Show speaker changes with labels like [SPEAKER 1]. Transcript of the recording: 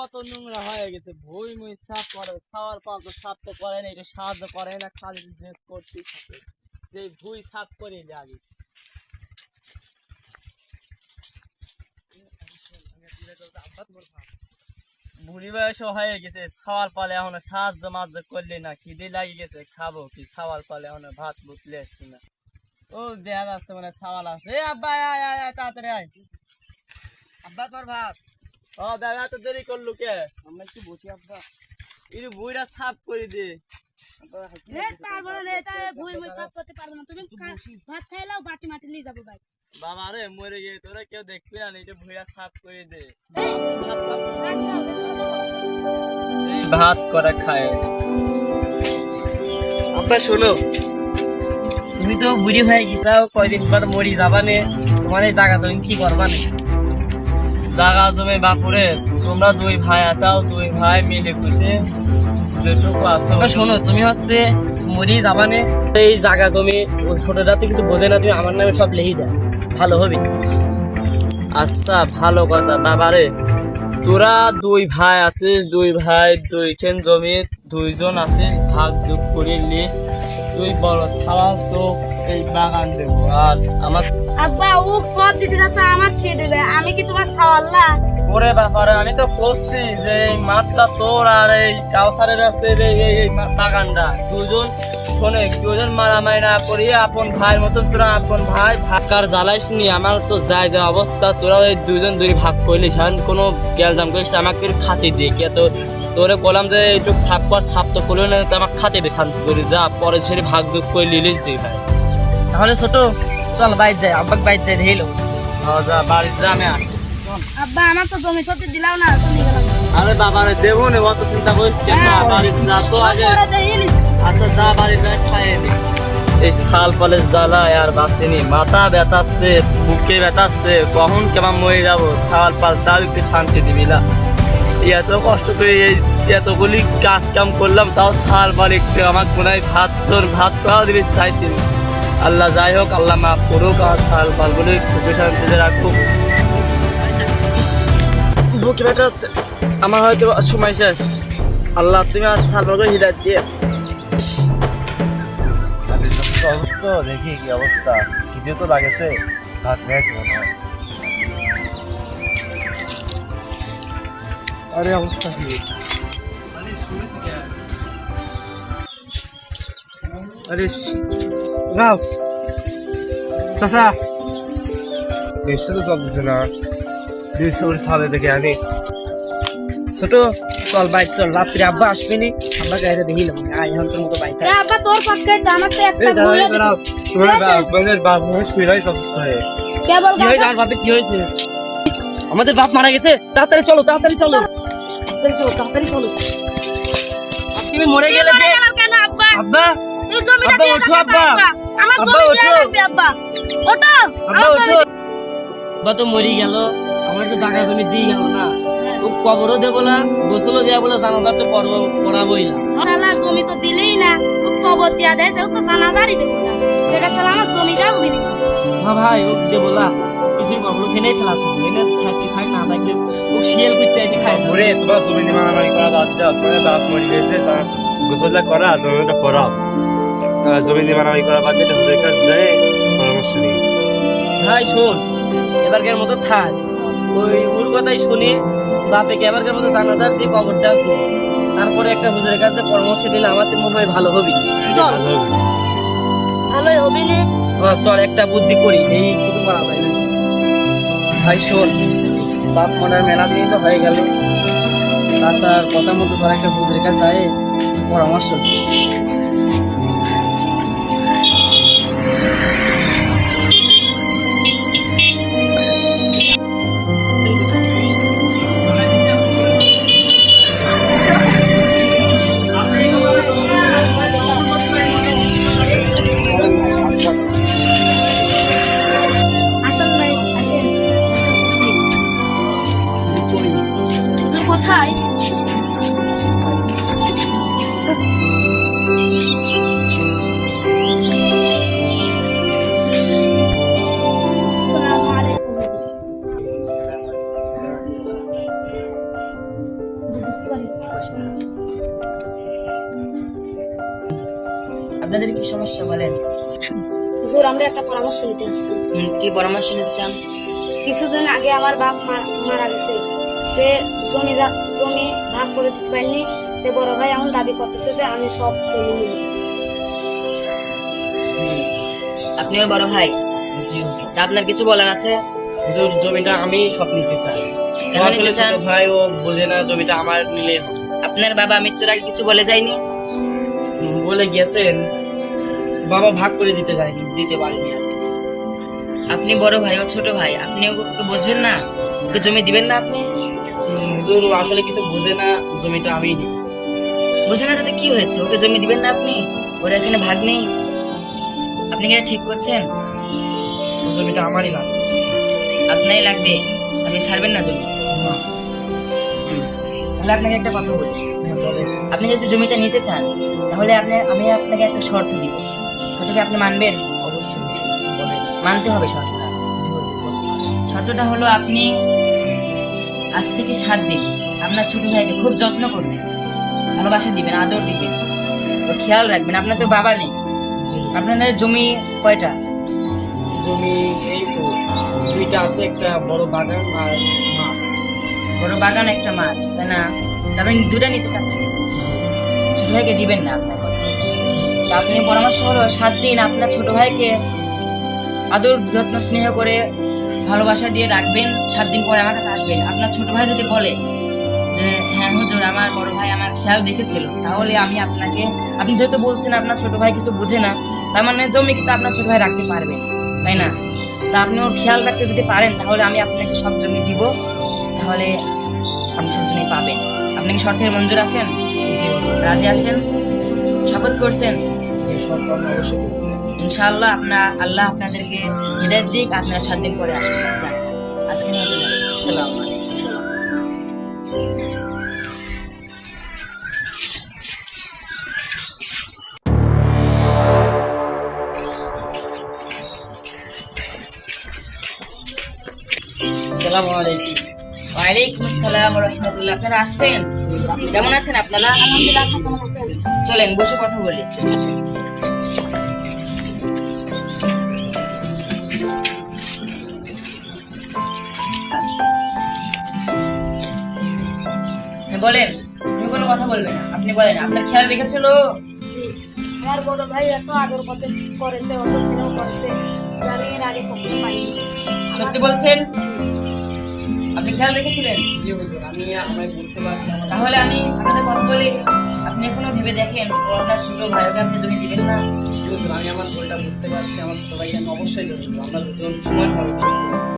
[SPEAKER 1] কত নোংরা হয়ে গেছে। সাফ করে খাওয়ার পর তো সাফ তো করে না এটা সাহায্য করে না খালি ড্রেস করতেই থাকে যে ভুই সাফ করে হয়ে গেছে খাওয়ার পালে এখন সাহায্য মাহায্য করলি না খিদে লাগি গেছে খাব কি? খাওয়ার পালে এখন ভাত বুতলে আসছি না ও দেখা যাচ্ছে মানে সাওয়াল আসে আব্বা আয় আয়, তাড়াতাড়ি আয়। আব্বা তোর ভাত। ও দাদা এত দেরি করলু কে? আমরা একটু বসি আব্বা। এই বুড়িটা সাফ করে দে।
[SPEAKER 2] রেট পারব না রে এটা ভুই মুই সব করতে পারব না। তুমি খা- ভাত খাইলাও বাটি মাটি নিয়ে যাব ভাই।
[SPEAKER 1] বাবা রে মরে গিয়ে তোরা কেউ দেখবি না এটা বুড়িটা সাফ করে দে। ভাত করে খায়। আব্বা শোনো। তুমি তো বুড়ি হয়ে গেছাও কয়দিন পর মরি যাবানে? তোমার এই জায়গা জমি কি করবা নে জায়গা জমি বাপুরে, তোমরা দুই ভাই আসাও দুই ভাই মিলে খুশি যেটুকু শোনো, তুমি হচ্ছে মরি যাবানে এই জায়গা জমি, ওই ছোটটা তো কিছু বোঝে না, তুমি আমার নামে সব লিখে দেয় ভালো হবে। আচ্ছা ভালো কথা। বাবারে তোরা দুই ভাই আছিস, দুই ভাই, দুইখান জমি, দুইজন আছিস, ভাগ যোগ করে লিস তুই বড় সারা তো এই বাগান দেবো আর আমার
[SPEAKER 2] আব্বা ও সব দিতে যাচ্ছে আমার কে দেবে? আমি কি তোমার সাওয়াল্লা
[SPEAKER 1] ওরে ব্যাপারে আমি তো করছি যে এই মাঠটা তোর আর এই কাউসারের আছে এই এই এই বাগানটা। দুজন শোনে দুজন মারামারি না করিয়ে আপন ভাই মতন তোরা আপন ভাই ভাকার জ্বালাইস নি আমার তো যায় যা অবস্থা তোরা ওই দুজন দুই ভাগ করলিস আর কোনো গেলজাম করিস না, আমাকে খাতি দিয়ে কে তো তোরে কলাম যে একটু সাপ কর সাপ তো করল না তো আমাকে খাতে দে শান্তি করে যা পরে সেরে ভাগ যোগ করে লিলিস দুই ভাই। তাহলে ছোট চল বাইর যাই আব্বাক বাইর যাই হেলো যা বাড়ির যা আমি
[SPEAKER 2] আব্বা আমার তো জমি সত্যি দিলাও না চলে গেলাম।
[SPEAKER 1] আরে বাবা রে দেবো নে অত চিন্তা করিস কেন বাড়ি যা তো আগে। আচ্ছা যা বাড়ি যা খাইয়ে নে। এই শাল পালের জ্বালা আর বাসিনি মাথা ব্যথাচ্ছে বুকে ব্যথাচ্ছে কখন কেমন মরে যাব? শাল পাল তাও একটু শান্তি দিবি না এই এত কষ্ট করে এতগুলি কাজ কাম করলাম, তাও পাল একটু আমাকে মনে হয় ভাত তোর ভাত খাওয়া দিবি চাইছি আল্লাহ যাই হোক, আল্লাহ মাফ করুক আর শাল পালগুলি সুখে শান্তিতে রাখুক। বুকে ব্যথা হচ্ছে। আমার হয়তো সময় শেষ। আল্লাহ, তুমি আর সালমাকে হৃদয় দিয়ে।
[SPEAKER 3] অবস্থা, দেখি কি অবস্থা। খিদে তো লাগেছে। ভাত খেয়েছে মনে হয়। আরে অবস্থা কি? আরে রাও চাচা। দেশে তো চলতেছে না। দেশে ওর সালে দেখে আনি।
[SPEAKER 1] ছোট চল বাইক চল। রাত্রে আব্বা আসবে নি আব্বা গাড়িতে দেখিলাম আই এখন তোর মতো বাইক
[SPEAKER 2] এ আব্বা তোর পক্ষে তো আমার তো একটা
[SPEAKER 3] দাঁড়াও
[SPEAKER 2] বইও
[SPEAKER 3] দাঁড়াও।
[SPEAKER 2] দিতে-
[SPEAKER 3] তোমার
[SPEAKER 2] ঠিক
[SPEAKER 3] বাপ মনে হয় শুয়ে রয়েছে অসুস্থ হয়ে।
[SPEAKER 2] কেবল
[SPEAKER 1] আমার বাপের কি হয়েছে? আমাদের বাপ মারা গেছে। তাড়াতাড়ি চলো তাড়াতাড়ি চলো। তাড়াতাড়ি চলো তাড়াতাড়ি চলো। তুমি মরে গেলে যে
[SPEAKER 2] কেন আব্বা?
[SPEAKER 1] আব্বা
[SPEAKER 2] তুই জমিটা দিয়ে
[SPEAKER 1] ওঠো, আব্বা।
[SPEAKER 2] আমার জমি দিয়ে
[SPEAKER 1] ওঠো।
[SPEAKER 2] আব্বা। ওঠো
[SPEAKER 1] আব্বা ওঠো। আব্বা তো মরি গেল। আমার তো জায়গা জমি দিয়ে গেল না। ও কবরও দেবো না গোসলও দেওয়া বলে জানাজার তো পড়ব পড়াবোই না।
[SPEAKER 2] শালা জমি তো দিলেই না। ও কবর দিয়া দেয় সে তো সানাজারি দেবো না। এটা শালা আমার জমি যাও দিলি
[SPEAKER 1] হ্যাঁ ভাই ও দেবো না। কিছুই কবর ফেনেই ফেলা তো এনে থাকলে খাই না থাকলে ও শিয়াল করতে এসে খায়।
[SPEAKER 3] ওরে তোমার জমি নিয়ে মারামারি করা বাদ দাও তোমার বাপ মরে গেছে গোসলটা করা জমিটা জমি নিয়ে মারামারি করা বাদ দিয়ে হুজুরের কাছে যায় পরামর্শ নিই।
[SPEAKER 1] ভাই শোন এবারকার মতো থাক। ওই ওর কথাই শুনি বাপেকে এবারকার মতো জানাজার দিয়ে কবরটাও দিয়ে। তারপরে একটা হুজুরের কাছে পরামর্শ দিলে আমার তো মনে হয় ভালো হবে।
[SPEAKER 2] চল।
[SPEAKER 3] ভালো হবে।
[SPEAKER 2] ভালোই হবে না।
[SPEAKER 1] চল একটা বুদ্ধি করি এই কিছু করা যায় না। ভাই শোন বাপ মনের মেলা দিনই তো হয়ে গেল। তাছাড়া কথা মতো চল একটা হুজুরের কাছে যায়, পরামর্শ
[SPEAKER 2] হুজুর আমরা একটা পরামর্শ নিতে আসছি।
[SPEAKER 4] কি পরামর্শ নিতে চান?
[SPEAKER 2] কিছুদিন আগে আমার বাপ মারা গেছে। জমি জমি ভাগ করে দিতে পারিনি। তে বড় ভাই এখন দাবি করতেছে যে আমি সব জমি নিব।
[SPEAKER 4] আপনি ওর বড় ভাই? তা আপনার কিছু বলার আছে?
[SPEAKER 1] হুজুর জমিটা আমি সব নিতে চাই। আসলে ছোট ভাই ও বোঝে না জমিটা আমার নিলে
[SPEAKER 4] আপনার বাবা মৃত্যুর আগে কিছু বলে যায়নি?
[SPEAKER 1] বলে গেছেন বাবা ভাগ করে দিতে যায়নি দিতে পারেনি আর
[SPEAKER 4] আপনি বড় ভাই ও ছোট ভাই আপনি ওকে বুঝবেন না? ওকে জমি দিবেন না আপনি?
[SPEAKER 1] হুজুর ও আসলে কিছু বোঝে না জমিটা আমি
[SPEAKER 4] বুঝেন না তাতে কি হয়েছে? ওকে জমি দিবেন না আপনি? ওর এখানে ভাগ নেই। আপনি কি এটা ঠিক করছেন?
[SPEAKER 1] ও জমিটা আমারই লাগবে।
[SPEAKER 4] আপনারই লাগবে। আপনি ছাড়বেন না জমি?
[SPEAKER 1] না,
[SPEAKER 4] তাহলে আপনাকে একটা কথা বলি।
[SPEAKER 1] হ্যাঁ,
[SPEAKER 4] আপনি যদি জমিটা নিতে চান তাহলে আপনি আমি আপনাকে একটা শর্ত দিব। শর্তকে আপনি মানবেন?
[SPEAKER 1] অবশ্যই।
[SPEAKER 4] মানতে হবে শর্তটা। শর্তটা হলো আপনি আজ থেকে সাত দিন আপনার ছোট ভাইকে খুব যত্ন করবেন ভালোবাসা দিবেন আদর দিবেন। ও খেয়াল রাখবেন আপনার তো বাবা নেই। আপনাদের জমি কয়টা?
[SPEAKER 1] জমি এই তো দুইটা আছে একটা বড় বাগান আর মাঠ।
[SPEAKER 4] বড় বাগান একটা মাঠ তাই না? তারপরে দুটা নিতে চাচ্ছেন। ছোট ভাইকে দিবেন না আপনার তা আপনি পরামর্শ হলো সাত দিন আপনার ছোট ভাইকে আদর যত্ন স্নেহ করে ভালোবাসা দিয়ে রাখবেন সাত দিন পরে আমার কাছে আসবেন। আপনার ছোট ভাই যদি বলে যে হ্যাঁ হুজুর আমার বড় ভাই আমার খেয়াল দেখেছিল তাহলে আমি আপনাকে আপনি যেহেতু বলছেন আপনার ছোট ভাই কিছু বুঝে না তার মানে জমি কিন্তু আপনার ছোট ভাই রাখতে পারবে তাই না? তা আপনি ওর খেয়াল রাখতে যদি পারেন তাহলে আমি আপনাকে সব জমি দিব তাহলে আপনি সব জমি পাবেন। আপনি কি শর্তের মঞ্জুর আছেন?
[SPEAKER 1] জি
[SPEAKER 4] রাজি আছেন? শপথ করছেন?
[SPEAKER 1] আমি অবশ্যই
[SPEAKER 4] ইনশাআল্লাহ আপনার আল্লাহ আপনাদেরকে হৃদয়ের দিক আপনারা সাত দিন পরে আসবেন আজকে নিয়ে আসসালামু আলাইকুম।
[SPEAKER 1] আসসালামু আলাইকুম।
[SPEAKER 4] ওয়ালাইকুম আসসালাম রহমতুল্লাহ আপনারা আসছেন? কেমন আছেন আপনারা?
[SPEAKER 2] আলহামদুলিল্লাহ
[SPEAKER 4] চলেন বসে কথা বলি। বলেন তুমি কোনো কথা বলবে না আপনি বলেন আপনার খেয়াল রেখেছিল?
[SPEAKER 2] আমার বড় ভাই এত আদর করতে করেছে অত স্নেহ করেছে জানি এর আগে কখনো পাইনি।
[SPEAKER 4] সত্যি বলছেন? আপনি খেয়াল রেখেছিলেন?
[SPEAKER 1] জি হুজুর আমি আমি বুঝতে পারছি
[SPEAKER 4] তাহলে আমি আপনাদের কথা বলি আপনি এখনও ভেবে দেখেন আপনার ছোট ভাইকে আপনি জমি দিবেন না।
[SPEAKER 1] জি হুজুর আমি আমার ভুলটা বুঝতে পারছি আমার ছোট ভাই আমি অবশ্যই নেব আমরা দুজন সময় হবে